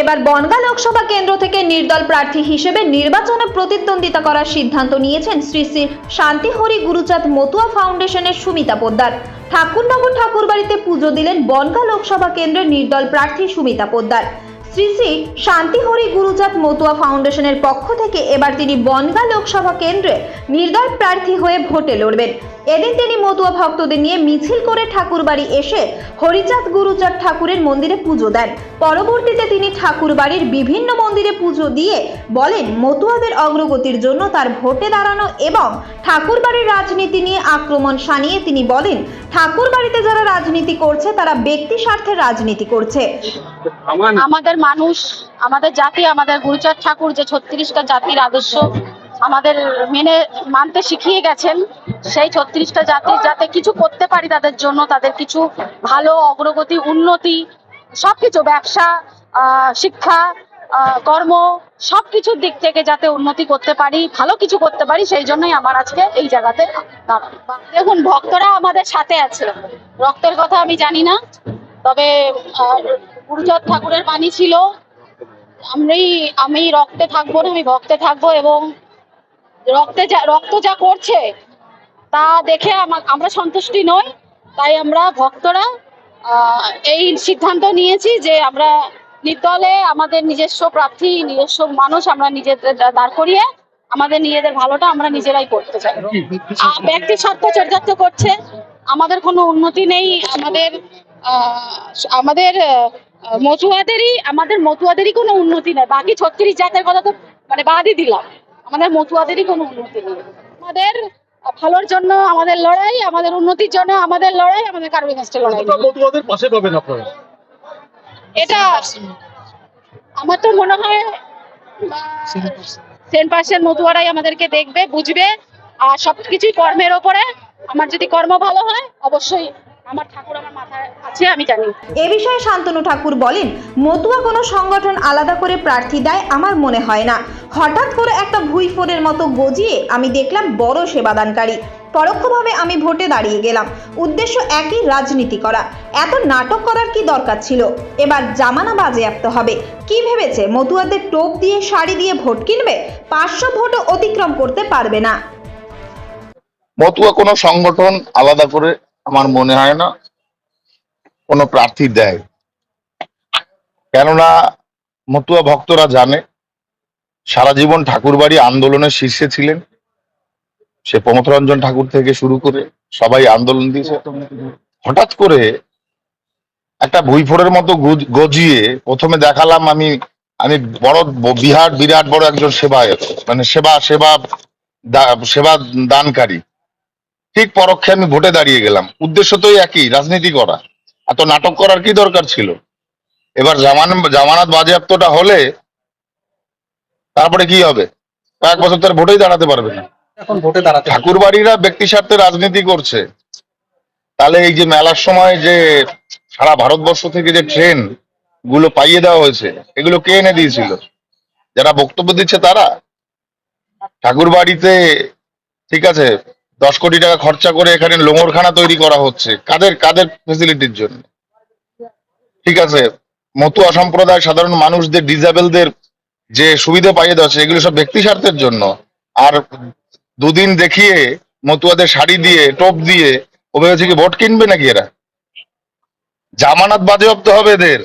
এবার বনগা লোকসভা কেন্দ্র থেকে নির্দল প্রার্থী হিসেবে নির্বাচনে প্রতিদ্বন্দ্বিতা করার সিদ্ধান্ত নিয়েছেন শ্রী শ্রী শান্তিহরি গুরুচাঁদ মতুয়া ফাউন্ডেশনের সুমিতা পোদ্দার। ঠাকুরনগর ঠাকুরবাড়িতে পুজো দিলেন বনগা লোকসভা কেন্দ্রের নির্দল প্রার্থী সুমিতা পোদ্দার। শ্রী শ্রী শান্তিহরি গুরুচাঁদ মতুয়া ফাউন্ডেশনের পক্ষ থেকে এবার তিনি বনগা লোকসভা কেন্দ্রে নির্দল প্রার্থী হয়ে ভোটে লড়বেন। এদিন তিনি মতুয়া ভক্তদের নিয়ে মিছিল করে ঠাকুরবাড়ি এসে হরিচাঁদ গুরুচাঁদ ঠাকুরের মন্দিরে পুজো দেন। পরবর্তীতে তিনি ঠাকুরবাড়ির বিভিন্ন মন্দিরে পুজো দিয়ে বলেন মতুয়াদের অগ্রগতির জন্য তার ভোটে দাঁড়ানো এবং ঠাকুরবাড়ির রাজনীতি নিয়ে আক্রমণ সানিয়ে তিনি বলেন ঠাকুরবাড়িতে যারা রাজনীতি করছে তারা ব্যক্তি স্বার্থের রাজনীতি করছে। আমাদের মানুষ, আমাদের জাতি, আমাদের গুরুচাঁদ ঠাকুর যে ছত্রিশটা জাতির আদর্শ আমাদের মেনে, মানতে শিখিয়ে গেছেন, সেই ছত্রিশটা জাতির যাতে কিছু করতে পারি তাদের জন্য, তাদের কিছু ভালো অগ্রগতি, উন্নতি, সবকিছু, ব্যবসা শিক্ষা কর্ম, সবকিছুর দিক থেকে যাতে উন্নতি করতে পারি, ভালো কিছু করতে পারি, সেই জন্যই আমার আজকে এই জায়গাতে। দেখুন, ভক্তরা আমাদের সাথে আছে রক্তের কথা আমি জানি না, তবে আহ, গুরুচাঁদ ঠাকুরের বাণী ছিল আমি আমি রক্তে থাকব না আমি ভক্তে থাকব এবং রক্তে যা রক্ত যা করছে তা দেখে আমরা সন্তুষ্টি নই তাই আমরা ভক্তরা এই সিদ্ধান্ত নিয়েছি যে আমরা নির্দলে আমাদের নিজস্ব প্রার্থী নিজস্ব মানুষ আমরা নিজেদের দাঁড় করিয়ে আমাদের নিজেদের ভালোটা আমরা নিজেরাই করতে চাই। ব্যক্তি স্বার্থ চরিতার্থ করছে আমাদের কোনো উন্নতি নেই আমাদের আমাদের আহ, মতুয়াদেরই আমাদের মতুয়াদেরই কোনো উন্নতি নেই। বাকি ছত্রিশ জাতের কথা তো মানে বাদই দিলাম। আমাদের মতুয়াদেরই কোনো উন্নতি নেই। আমাদের ভালোর জন্য আমাদের লড়াই আমাদের উন্নতির জন্য আমাদের লড়াই আমাদের কারোর কাছে লড়াই পাশে পাবেন আপনারা? এটা আমার তো মনে হয় টেন পার্সেন্ট মতুয়ারাই আমাদেরকে দেখবে বুঝবে। আর সবকিছুই কর্মের ওপরে। আমার যদি কর্ম ভালো হয় অবশ্যই আমার ঠাকুর আমার মাথায় আছে আমি জানি। এ বিষয়ে শান্তনু ঠাকুর বলেন মতুয়া কোনো সংগঠন আলাদা করে প্রার্থী দেয় আমার মনে হয় না। হঠাৎ করে একটা মতো গজিয়ে আমি দেখলাম বড় সেবাদানকারী। পরোক্ষভাবে আমি ভোটে দাঁড়িয়ে গেলাম। উদ্দেশ্য একই রাজনীতি করা। এত নাটক করার কি দরকার ছিল? এবার জামানা বাজেয়াপ্ত হবে। কি ভেবেছে মতুয়াদের টোপ দিয়ে শাড়ি দিয়ে ভোট কিনবে? পাঁচশো ভোটও অতিক্রম করতে পারবে না। মতুয়া কোনো সংগঠন আলাদা করে আমার মনে হয় না কোনো প্রার্থী দেয়। কেননা মতুয়া ভক্তরা জানে, সারা জীবন ঠাকুরবাড়ি আন্দোলনের শীর্ষে ছিলেন। সে প্রমথরঞ্জন ঠাকুর থেকে শুরু করে সবাই আন্দোলন দিয়েছে। হঠাৎ করে একটা ভুইফোড়ের মতো গুজ- গজিয়ে প্রথমে দেখালাম আমি আমি বড় বিহার, বিরাট বড় একজন সেবায়ত মানে সেবা সেবা সেবা দানকারী। ঠিক পরোক্ষে আমি ভোটে দাঁড়িয়ে গেলাম। উদ্দেশ্য তো একই রাজনীতি করা। এত নাটক করার কি দরকার ছিল? এবার জামান জামানত বাজেয়াপ্তটা হলে তারপরে কি হবে? কয়েক বছর তার ভোটেই দাঁড়াতে পারবে না। এখন ভোটে দাঁড়াতে ঠাকুর বাড়িরা ব্যক্তি স্বার্থে রাজনীতি করছে। তাহলে এই যে মেলার সময় যে সারা ভারতবর্ষ থেকে যে ট্রেনগুলো পাইয়ে দেওয়া হয়েছে এগুলো কে এনে দিয়েছিল? যারা বক্তব্য দিচ্ছে তারা? ঠাকুর বাড়িতে ঠিক আছে দশ কোটি টাকা খরচা করে এখানে লোঙরখানা তৈরি করা হচ্ছে। কাদের কাদের ফেসিলিটির জন্য? ঠিক আছে, মতুয়া সম্প্রদায়, সাধারণ মানুষদের ডিজাবেলদের যে সুবিধা পাইয়ে দেওয়া এগুলো সব ব্যক্তি স্বার্থের জন্য। আর দুদিন দেখিয়ে মতুয়াদের শাড়ি দিয়ে, টোপ দিয়ে ও ভেবেছে কি ভোট কিনবে নাকি এরা? জামানত বাজেয়াপ্ত হবে এদের।